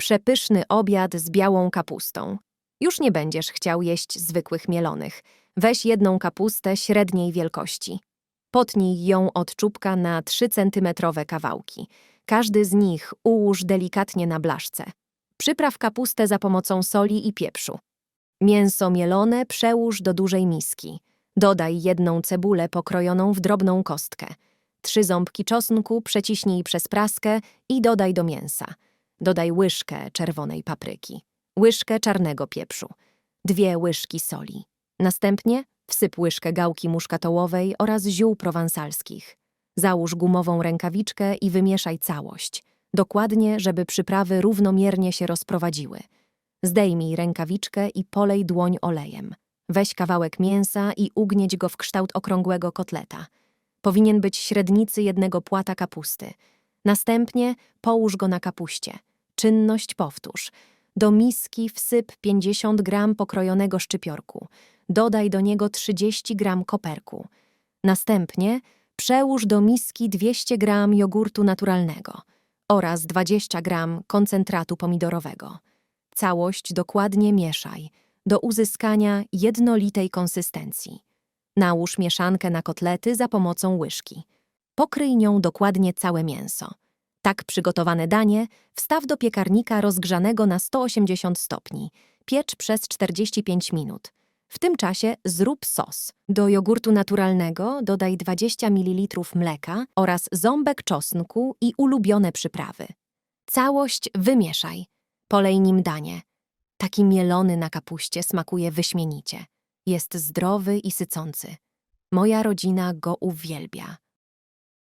Przepyszny obiad z białą kapustą. Już nie będziesz chciał jeść zwykłych mielonych. Weź jedną kapustę średniej wielkości. Potnij ją od czubka na 3 cm kawałki. Każdy z nich ułóż delikatnie na blaszce. Przypraw kapustę za pomocą soli i pieprzu. Mięso mielone przełóż do dużej miski. Dodaj jedną cebulę pokrojoną w drobną kostkę. Trzy ząbki czosnku przeciśnij przez praskę i dodaj do mięsa. Dodaj łyżkę czerwonej papryki, łyżkę czarnego pieprzu, dwie łyżki soli. Następnie wsyp łyżkę gałki muszkatołowej oraz ziół prowansalskich. Załóż gumową rękawiczkę i wymieszaj całość. Dokładnie, żeby przyprawy równomiernie się rozprowadziły. Zdejmij rękawiczkę i polej dłoń olejem. Weź kawałek mięsa i ugnieć go w kształt okrągłego kotleta. Powinien być średnicy jednego płata kapusty. Następnie połóż go na kapuście. Czynność powtórz. Do miski wsyp 50 gram pokrojonego szczypiorku. Dodaj do niego 30 gram koperku. Następnie przełóż do miski 200 gram jogurtu naturalnego oraz 20 gram koncentratu pomidorowego. Całość dokładnie mieszaj do uzyskania jednolitej konsystencji. Nałóż mieszankę na kotlety za pomocą łyżki. Pokryj nią dokładnie całe mięso. Tak przygotowane danie wstaw do piekarnika rozgrzanego na 180 stopni. Piecz przez 45 minut. W tym czasie zrób sos. Do jogurtu naturalnego dodaj 20 ml mleka oraz ząbek czosnku i ulubione przyprawy. Całość wymieszaj. Polej nim danie. Taki mielony na kapuście smakuje wyśmienicie. Jest zdrowy i sycący. Moja rodzina go uwielbia.